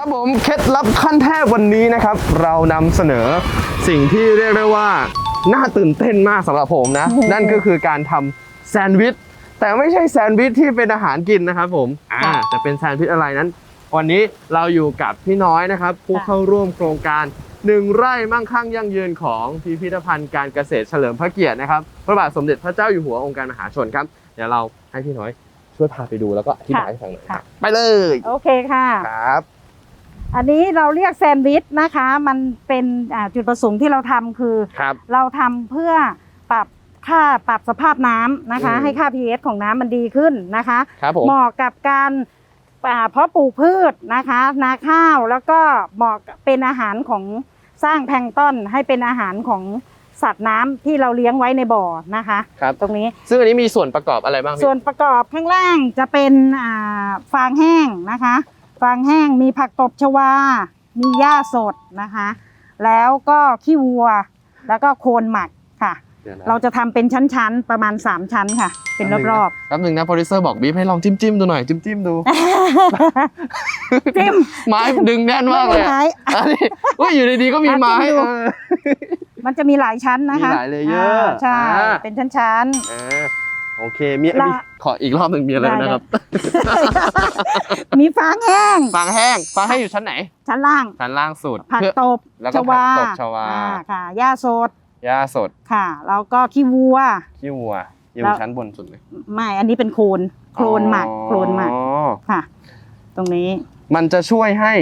ครับผมเคล็ดลับขั้นเทพวันนี้นะครับ เรานำเสนอสิ่งที่เรียกได้ว่าน่าตื่นเต้นมากสำหรับผมนะ นั่นก็คือการทำแซนด์วิชแต่ไม่ใช่แซนด์วิชที่เป็นอาหารกินนะครับผมอ่าจะเป็นแซนด์วิชอะไรนั้น วันนี้เราอยู่กับพี่น้อยนะครับ ผู้ค่ะเข้าร่วมโครงการหนึ่งไร่มั่งคั่งยั่งยืนของพิพิธภัณฑ์การเกษตรเฉลิมพระเกียรตินะครับพระบาทสมเด็จพระเจ้าอยู่หัวองค์การมหาชนครับเดี๋ยวเราให้พี่น้อยช่วยพาไปดูแล้วก็อธิบายให้ฟังหน่อยครับไปเลย โอเคค่ะ ครับ อันนี้เราเรียกแซนด์วิชนะคะ มันเป็นอ่าจุดประสงค์ที่เราทำคือครับเราทำเพื่อปรับค่าปรับสภาพน้ำนะคะอืมให้ค่า pH ของน้ำมันดีขึ้นนะคะครับผมเหมาะกับการอ่าเพาะปลูกพืชนะคะ นาข้าวแล้วก็เหมาะกับเป็นอาหารของสร้างแพลงก์ต้นให้เป็นอาหารของสัตว์น้ำที่เราเลี้ยงไว้ในบ่อนะคะครับตรงนี้ซึ่งอันนี้มีส่วนประกอบอะไรบ้างพี่ส่วนประกอบข้างล่างจะเป็นอ่าฟางแห้งนะคะ ฟางแห้งมีผักตบชวา มีหญ้าสดนะคะ แล้วก็ขี้วัว แล้วก็โคนหมักค่ะ ดี๋ยวนะเราจะทำเป็นชั้นๆ ประมาณ 3 ชั้นค่ะ เป็นรอบแป๊บหนึงนะโปรดิวเซอร์บอกบีบให้ลองจิ้มจิ้มๆดูหน่อยจิ้มจิ้มๆดู ๆ จิ้มไม้ดึงแน่นมากเลยไอะอันนี้อุ้ยอยู่ดีๆก็มีไม้อะจิ้มดู เออ มันจะมีหลายชั้นนะคะมีหลายเลเยอร์าใช่ อ่า เป็นชั้นเออ โอเคมีละมีขออีกรอบหนึ่งมีอะไรได้นะครับๆมีฟางแห้งฟางแห้งฟางแห้งอยู่ชั้นไหน ชั้นล่าง ชั้นล่างสุดผักเพื่อตบแล้วก็ชวาผักตบชวาอ่ค่ะหญ้าสดหญ้าสดค่ะ แล้วก็ขี้วัวขี้วัวอยู่แล้วชั้นบนสุดเลยไม่อันนี้เป็นโคลนโคลนหมักโคลนหมักอ๋อค่ะ ตรงนี้ มันจะช่วยให้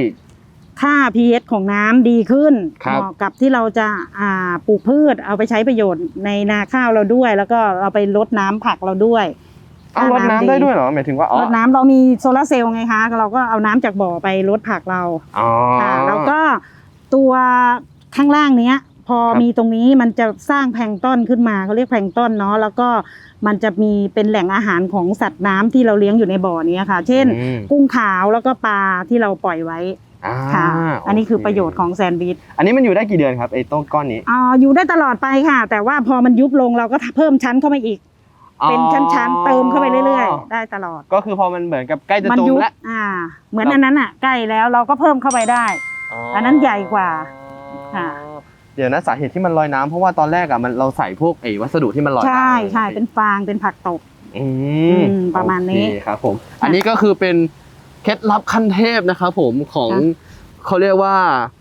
ค่า pH ของน้ำดีขึ้นครับ เหมาะกับที่เราจะอ่าปลูกพืชเอาไปใช้ประโยชน์ในนาข้าวเราด้วย แล้วก็เราไปลดน้ำผักเราด้วยเอารดน้ำได้ด้วยเหรอหมายถึงว่าอ๋อรดน้ำเรามีโซลาร์เซลล์ไงคะ เราก็เอาน้ำจากบ่อไปลดผักเราอ๋อ ค่ะแล้วก็ตัวข้างล่างเนี้ย พอครับ มีตรงนี้มันจะสร้างแพลงก์ต้นขึ้นมาเขาเรียกแพลงก์ต้นเนาะแล้วก็มันจะมีเป็นแหล่งอาหารของสัตว์น้ำที่เราเลี้ยงอยู่ในบ่อนี้ค่ะ เช่น อืม กุ้งขาวแล้วก็ปลาที่เราปล่อยไว้ อ่าค่ะ อันนี้คือโเประโยชน์ของแซนด์วิชอันนี้มันอยู่ได้กี่เดือนครับไอ้ต้นก้อนนี้อ่าอยู่ได้ตลอดไปค่ะ แต่ว่าพอมันยุบลงเราก็เพิ่มชั้นเข้ามาอีก เป็นชั้นๆเติมเข้าไปเรื่อยๆ ได้ตลอดก็คือพอมันเหมือนกับใกล้จะมัจมยุบแล้วอ่า เหมือนอันนั้นอะใกล้แล้วเราก็เพิ่มเข้าไปได้ อันนั้นใหญ่กว่าค่ะ เดี๋ยวนะสาเหตุที่มันลอยน้ำเพราะว่าตอนแรกอะมันเราใส่พวกไอ้วัสดุที่มันลอยน้ำใช่ใช่เป็นฟางเป็นผักตบ อือืมประมาณนี้ โอเคครับผม อันนี้ก็คือเป็น เคล็ดลับขั้นเทพนะครับผมของค่ะเขาเรียกว่า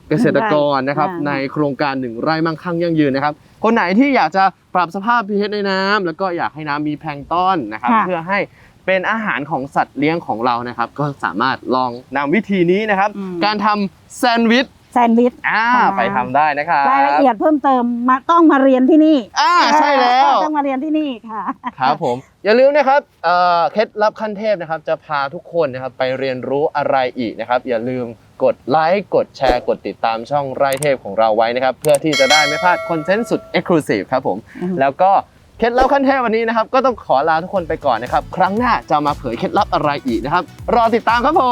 เกษตรกรนะครับอ่าในโครงการหนึ่งไร่มั่งคั่งยั่งยืนนะครับ คนไหนที่อยากจะปรับสภาพ pH ในน้ำแล้วก็อยากให้น้ำมีแพลงก์ต้นนะครับค่ะเพื่อให้เป็นอาหารของสัตว์เลี้ยงของเรานะครับ ก็สามารถลองนำวิธีนี้นะครับอืมการทำแซนด์วิช แซนด์วิชอ่าค่ะไปทำได้นะครับรายละเอียดเพิ่มเติมมาต้องมาเรียนที่นี่อ่าใช่แล้ว ต้องมาเรียนที่นี่ค่ะ ครับผม อย่าลืมนะครับเอ่อเคล็ดลับขั้นเทพนะครับ จะพาทุกคนนะครับไปเรียนรู้อะไรอีกนะครับ อย่าลืมกดไลค์กดแชร์กดติดตามช่องไร่เทพของเราไว้นะครับ เพื่อที่จะได้ไม่พลาดคอนเทนต์สุด Exclusive ครับผม อืมแล้วก็เคล็ดลับขั้นเทพวันนี้นะครับ ก็ต้องขอลาทุกคนไปก่อนนะครับ ครั้งหน้าจะมาเผยเคล็ดลับอะไรอีกนะครับ รอติดตามครับผ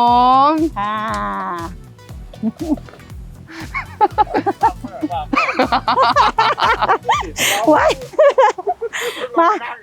ม ค่ะไว้มาพา